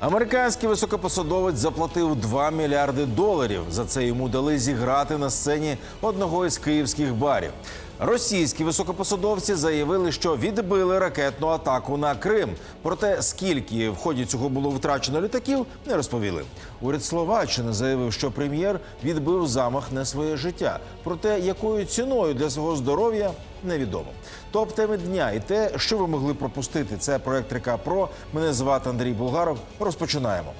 Американський високопосадовець заплатив 2 мільярди доларів. За це йому дали зіграти на сцені одного із київських барів. Російські високопосадовці заявили, що відбили ракетну атаку на Крим. Проте скільки в ході цього було втрачено літаків, не розповіли. Уряд Словаччини заявив, що прем'єр відбив замах на своє життя. Проте якою ціною для свого здоров'я невідомо. Топ теми дня і те, що ви могли пропустити. Це проект Река Про. Мене звати Андрій Булгаров. Розпочинаємо.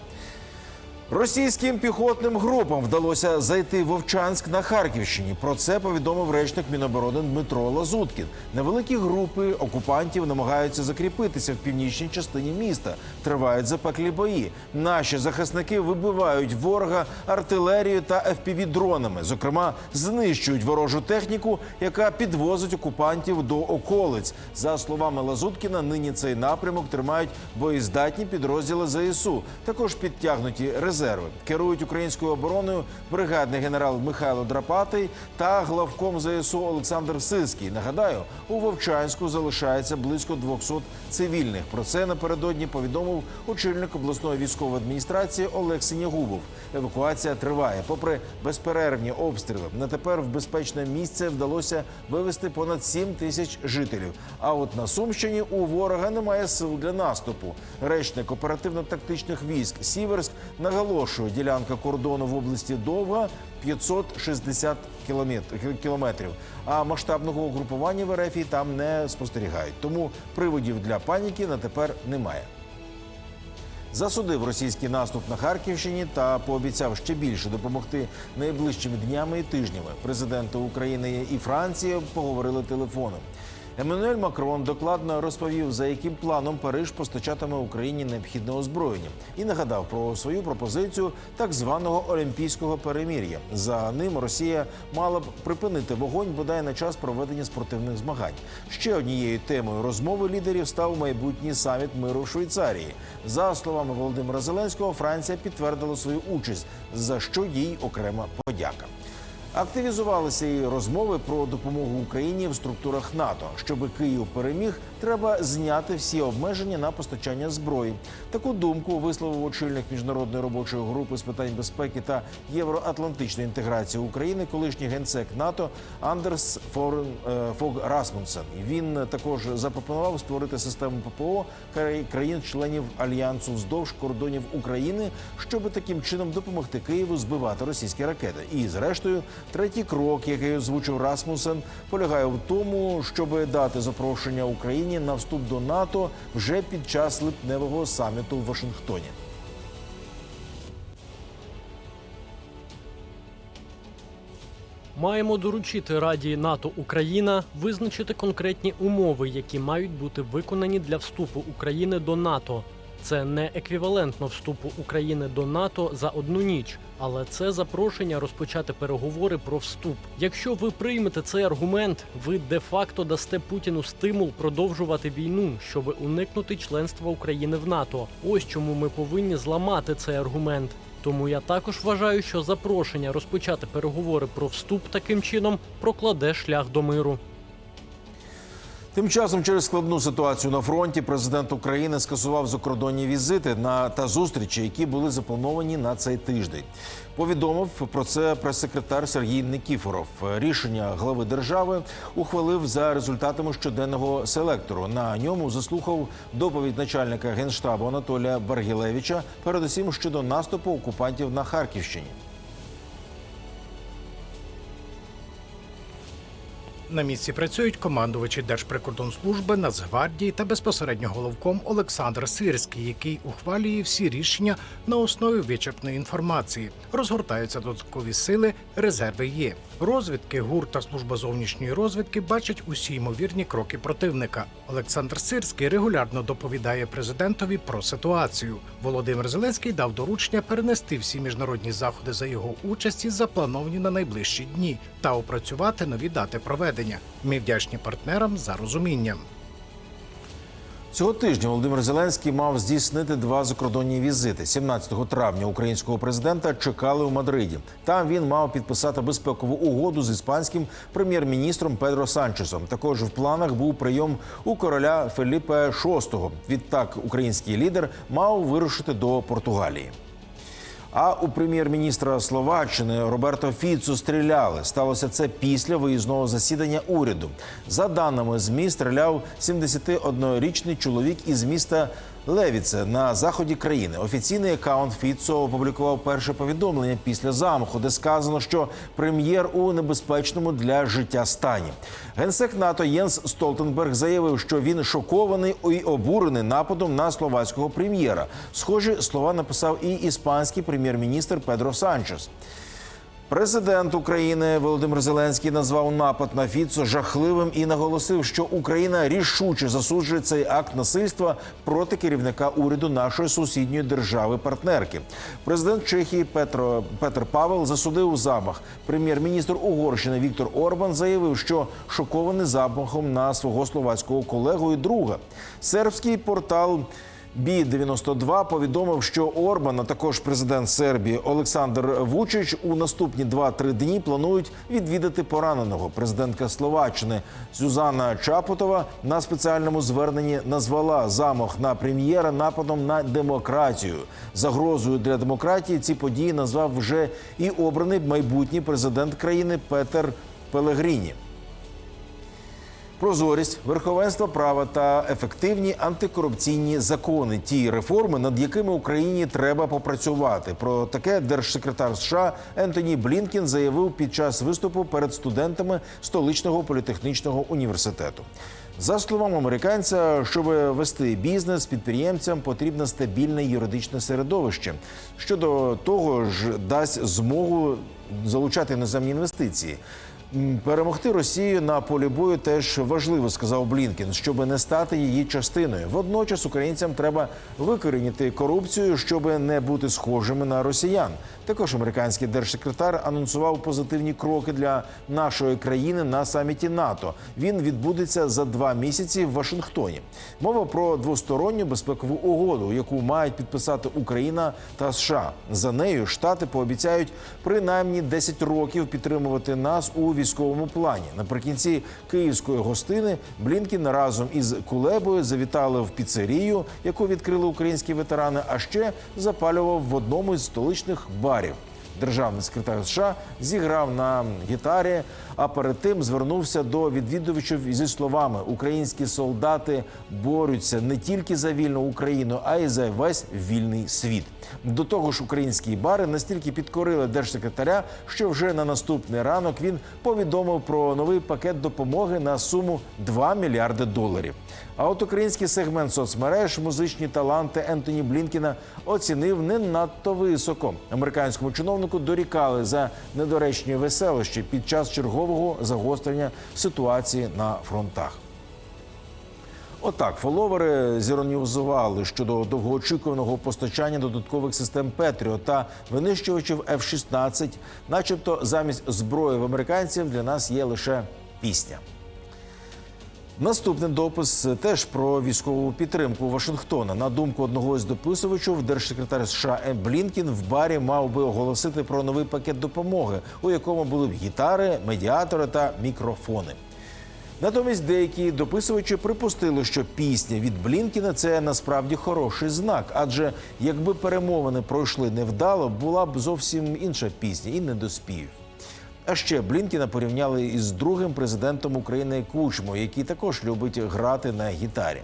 Російським піхотним групам вдалося зайти в Вовчанськ на Харківщині. Про це повідомив речник Міноборони Дмитро Лазуткін. Невеликі групи окупантів намагаються закріпитися в північній частині міста. Тривають запеклі бої. Наші захисники вибивають ворога артилерією та fpv дронами Зокрема, знищують ворожу техніку, яка підвозить окупантів до околиць. За словами Лазуткіна, нині цей напрямок тримають боєздатні підрозділи ЗСУ. Також підтягнуті резерви. Керують українською обороною бригадний генерал Михайло Драпатий та главком ЗСУ Олександр Сиський. Нагадаю, у Вовчанську залишається близько 200 цивільних. Про це напередодні повідомив очільник обласної військової адміністрації Олег Синягубов. Евакуація триває. Попри безперервні обстріли, на тепер в безпечне місце вдалося вивезти понад 7 тисяч жителів. А от на Сумщині у ворога немає сил для наступу. Речник оперативно-тактичних військ Сіверськ наголошує, ділянка кордону в області довга 560 кіломет- кілометрів. А масштабного угрупування в РФ там не спостерігають. Тому приводів для паніки на тепер немає. Засудив російський наступ на Харківщині та пообіцяв ще більше допомогти найближчими днями і тижнями. Президенти України і Франції поговорили телефоном. Еммануель Макрон докладно розповів, за яким планом Париж постачатиме Україні необхідне озброєння, і нагадав про свою пропозицію так званого олімпійського перемір'я. За ним Росія мала б припинити вогонь бодай на час проведення спортивних змагань. Ще однією темою розмови лідерів став майбутній саміт миру в Швейцарії. За словами Володимира Зеленського, Франція підтвердила свою участь, за що їй окрема подяка. Активізувалися і розмови про допомогу Україні в структурах НАТО. щоби Київ переміг, треба зняти всі обмеження на постачання зброї. Таку думку висловив очільник міжнародної робочої групи з питань безпеки та євроатлантичної інтеграції України, колишній генсек НАТО Андерс Форен е, Фог Расмунсен. Він також запропонував створити систему ППО країн-членів альянсу вздовж кордонів України, щоб таким чином допомогти Києву збивати російські ракети. І зрештою, третій крок, який озвучив Расмусен, полягає в тому, щоб дати запрошення Україні на вступ до НАТО вже під час липневого саміту в Вашингтоні. Маємо доручити Раді НАТО Україна визначити конкретні умови, які мають бути виконані для вступу України до НАТО. Це не еквівалентно вступу України до НАТО за одну ніч, але це запрошення розпочати переговори про вступ. Якщо ви приймете цей аргумент, ви де-факто дасте Путіну стимул продовжувати війну, щоб уникнути членства України в НАТО. Ось чому ми повинні зламати цей аргумент. Тому я також вважаю, що запрошення розпочати переговори про вступ таким чином прокладе шлях до миру. Тим часом, через складну ситуацію на фронті, президент України скасував закордонні візити на та зустрічі, які були заплановані на цей тиждень. Повідомив про це прес-секретар Сергій Никіфоров. Рішення глави держави ухвалив за результатами щоденного селектору. На ньому заслухав доповідь начальника генштабу Анатолія Баргілевича, передусім щодо наступу окупантів на Харківщині. На місці працюють командувачі Держприкордонслужби, Нацгвардії та безпосередньо головком Олександр Сирський, який ухвалює всі рішення на основі вичерпної інформації. Розгортаються додаткові сили, резерви є. Розвідки, ГУР та служба зовнішньої розвідки бачать усі ймовірні кроки противника. Олександр Сирський регулярно доповідає президентові про ситуацію. Володимир Зеленський дав доручення перенести всі міжнародні заходи за його участі, заплановані на найближчі дні, та опрацювати нові дати проведення. Ми вдячні партнерам за розуміння. Цього тижня Володимир Зеленський мав здійснити два закордонні візити. 17 травня українського президента чекали у Мадриді. Там він мав підписати безпекову угоду з іспанським прем'єр-міністром Педро Санчесом. Також в планах був прийом у короля Феліпе VI. Відтак український лідер мав вирушити до Португалії. А у прем'єр-міністра Словаччини Роберто Фіцу стріляли. Сталося це після виїзного засідання уряду. За даними змі, стріляв 71-річний чоловік із міста Левіце на заході країни. Офіційний акаунт Фіцо опублікував перше повідомлення після замаху, де сказано, що прем'єр у небезпечному для життя стані. Генсек НАТО Єнс Столтенберг заявив, що він шокований і обурений нападом на словацького прем'єра. Схожі слова написав і іспанський прем'єр-міністр Педро Санчес. Президент України Володимир Зеленський назвав напад на Фіцо жахливим і наголосив, що Україна рішуче засуджує цей акт насильства проти керівника уряду нашої сусідньої держави-партнерки. Президент Чехії Петро Петр Павел засудив замах. Прем'єр-міністр Угорщини Віктор Орбан заявив, що шокований замахом на свого словацького колегу і друга. Сербський портал. Бі 92 повідомив, що Орбан, а також президент Сербії Олександр Вучич у наступні 2-3 дні планують відвідати пораненого. Президентка Словаччини Сюзанна Чапотова на спеціальному зверненні назвала замах на прем'єра нападом на демократію. Загрозою для демократії ці події назвав вже і обраний майбутній президент країни Петер Пелегріні. Прозорість, верховенство права та ефективні антикорупційні закони ті реформи, над якими Україні треба попрацювати. Про таке держсекретар США Ентоні Блінкін заявив під час виступу перед студентами столичного політехнічного університету. За словами американця, щоб вести бізнес підприємцям, потрібне стабільне юридичне середовище. Щодо того ж дасть змогу залучати іноземні інвестиції. Перемогти Росію на полі бою теж важливо, сказав Блінкін, щоб не стати її частиною. Водночас українцям треба викорінити корупцію, щоб не бути схожими на росіян. Також американський держсекретар анонсував позитивні кроки для нашої країни на саміті НАТО. Він відбудеться за два місяці в Вашингтоні. Мова про двосторонню безпекову угоду, яку мають підписати Україна та США. За нею штати пообіцяють принаймні 10 років підтримувати нас у військовому плані. Наприкінці київської гостини Блінкін разом із Кулебою завітали в піцерію, яку відкрили українські ветерани. А ще запалював в одному із столичних барів. Державний секретар США зіграв на гітарі, а перед тим звернувся до відвідувачів зі словами: Українські солдати борються не тільки за вільну Україну, а й за весь вільний світ. До того ж, українські бари настільки підкорили держсекретаря, що вже на наступний ранок він повідомив про новий пакет допомоги на суму 2 мільярди доларів. А от український сегмент соцмереж музичні таланти Ентоні Блінкіна оцінив не надто високо. Американському чиновнику дорікали за недоречні веселощі під час чергового загострення ситуації на фронтах. Отак, фоловери зіронізували щодо довгоочікуваного постачання додаткових систем Петріо та винищувачів F-16, начебто замість зброї в американців для нас є лише пісня. Наступний допис теж про військову підтримку Вашингтона. На думку одного із дописувачів, держсекретар США Ем Блінкін в барі мав би оголосити про новий пакет допомоги, у якому були б гітари, медіатори та мікрофони. Натомість деякі дописувачі припустили, що пісня від Блінкіна це насправді хороший знак, адже якби перемовини пройшли невдало, була б зовсім інша пісня і не доспів. А ще Блінкіна порівняли із другим президентом України Кучмою, який також любить грати на гітарі.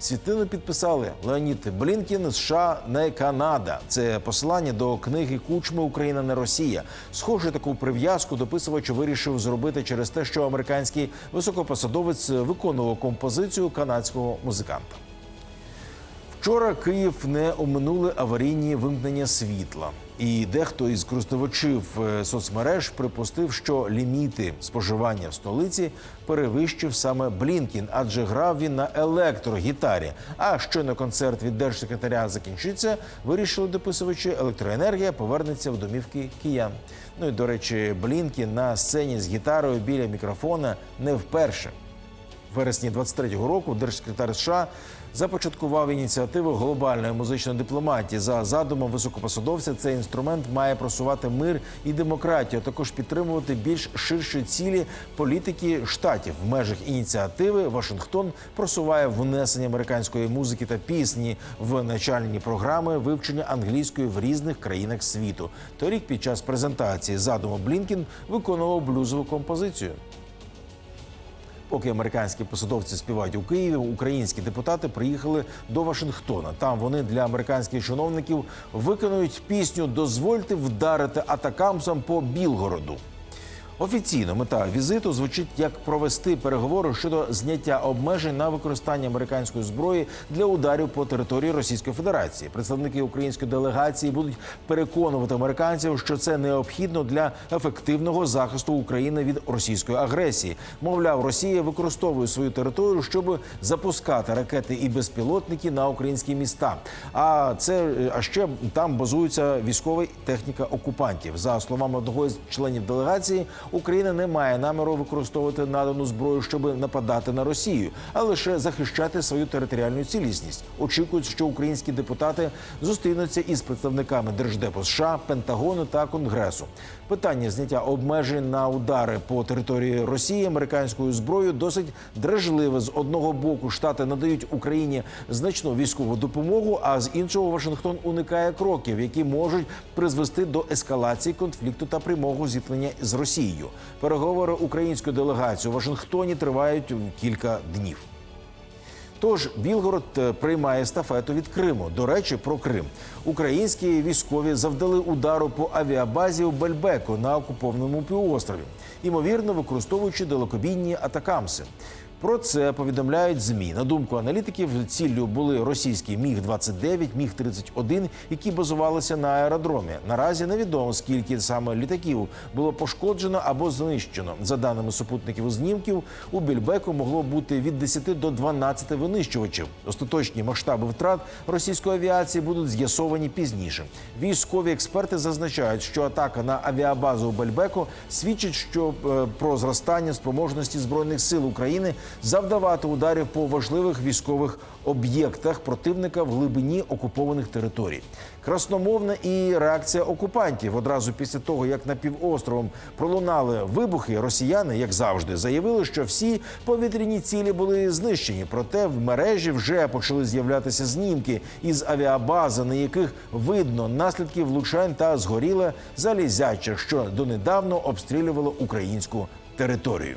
Світлину підписали Леонід Блінкін, США не Канада. Це посилання до книги Кучми Україна не Росія. Схоже, таку прив'язку дописувач вирішив зробити через те, що американський високопосадовець виконував композицію канадського музиканта. Вчора Київ не оминули аварійні вимкнення світла, і дехто із користувачів е, соцмереж припустив, що ліміти споживання в столиці перевищив саме Блінкін, адже грав він на електрогітарі. А щойно концерт від держсекретаря закінчиться, вирішили дописувачі, електроенергія повернеться в домівки киян. Ну і до речі, Блінкін на сцені з гітарою біля мікрофона не вперше. Вересні 23-го року держсекретар США започаткував ініціативу глобальної музичної дипломатії. За задумом високопосадовця, цей інструмент має просувати мир і демократію, а також підтримувати більш ширші цілі політики штатів. В межах ініціативи Вашингтон просуває внесення американської музики та пісні в начальні програми вивчення англійської в різних країнах світу. Торік під час презентації задуму Блінкін виконував блюзову композицію. Поки американські посадовці співають у Києві, українські депутати приїхали до Вашингтона. Там вони для американських чиновників виконують пісню Дозвольте вдарити атакамсам по Білгороду. Офіційно мета візиту звучить як провести переговори щодо зняття обмежень на використання американської зброї для ударів по території Російської Федерації. Представники української делегації будуть переконувати американців, що це необхідно для ефективного захисту України від російської агресії. Мовляв, Росія використовує свою територію, щоб запускати ракети і безпілотники на українські міста. А це а ще там базується військова техніка окупантів. За словами одного з членів делегації, Україна не має наміру використовувати надану зброю, щоб нападати на Росію, а лише захищати свою територіальну цілісність. Очікують, що українські депутати зустрінуться із представниками Держдепу США, Пентагону та Конгресу. Питання зняття обмежень на удари по території Росії американською зброєю досить дражливе. З одного боку штати надають Україні значну військову допомогу, а з іншого Вашингтон уникає кроків, які можуть призвести до ескалації конфлікту та прямого зіткнення з Росією. Переговори української делегації у Вашингтоні тривають кілька днів. Тож Білгород е, приймає естафету від Криму. До речі, про Крим. Українські військові завдали удару по авіабазі у Бельбеку на окупованому півострові, ймовірно, використовуючи далекобійні атакамси. Про це повідомляють змі. На думку аналітиків, ціллю були російські міг 29 міг 31 які базувалися на аеродромі. Наразі невідомо скільки саме літаків було пошкоджено або знищено. За даними супутників знімків, у Більбеку могло бути від 10 до 12 винищувачів. Остаточні масштаби втрат російської авіації будуть з'ясовані пізніше. Військові експерти зазначають, що атака на авіабазу у Бельбеку свідчить, що е, про зростання спроможності збройних сил України завдавати ударів по важливих військових об'єктах противника в глибині окупованих територій. Красномовна і реакція окупантів одразу після того, як над півостровом пролунали вибухи, росіяни, як завжди, заявили, що всі повітряні цілі були знищені. Проте в мережі вже почали з'являтися знімки із авіабази, на яких видно наслідки влучань та згоріле залізяче, що донедавно обстрілювало українську територію.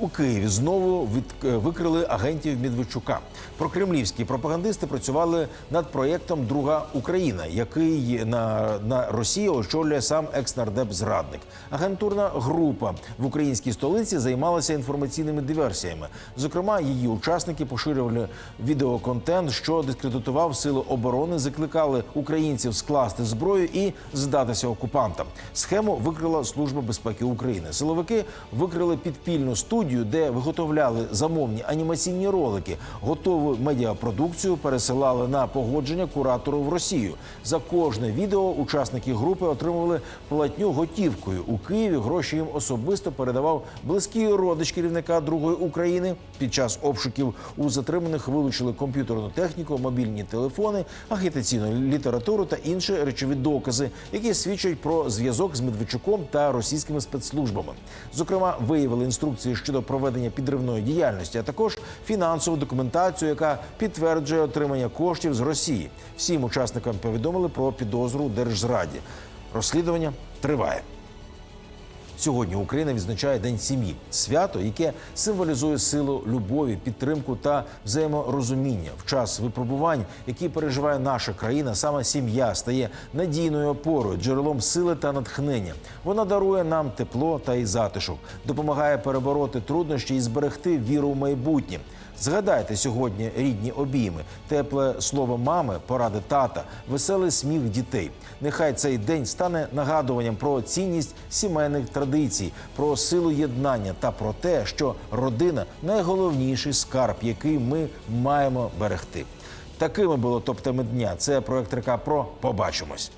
У Києві знову від е, викрили агентів Медведчука. Прокремлівські пропагандисти працювали над проєктом Друга Україна, який на, на Росії очолює сам екс-нардеп зрадник. Агентурна група в українській столиці займалася інформаційними диверсіями. Зокрема, її учасники поширювали відеоконтент, що дискредитував сили оборони, закликали українців скласти зброю і здатися окупантам. Схему викрила служба безпеки України. Силовики викрили підпільну студію, де виготовляли замовні анімаційні ролики. Готову медіапродукцію пересилали на погодження куратору в Росію. За кожне відео учасники групи отримували платню готівкою. У Києві гроші їм особисто передавав близький родич керівника другої України. Під час обшуків у затриманих вилучили комп'ютерну техніку, мобільні телефони, агітаційну літературу та інші речові докази, які свідчать про зв'язок з Медведчуком та російськими спецслужбами. Зокрема, виявили інструкції щодо проведення підривної діяльності, а також фінансову документацію, яка підтверджує отримання коштів з Росії. Всім учасникам повідомили про підозру у держзраді. Розслідування триває. Сьогодні Україна відзначає День сім'ї, свято, яке символізує силу любові, підтримку та взаєморозуміння. В час випробувань, які переживає наша країна, саме сім'я стає надійною опорою, джерелом сили та натхнення. Вона дарує нам тепло та і затишок, допомагає перебороти труднощі і зберегти віру в майбутнє. Згадайте сьогодні рідні обійми, тепле слово мами, поради тата, веселий сміх дітей. Нехай цей день стане нагадуванням про цінність сімейних традицій, про силу єднання та про те, що родина найголовніший скарб, який ми маємо берегти. Такими було топ-теми дня. Це проект РК Про. Побачимось.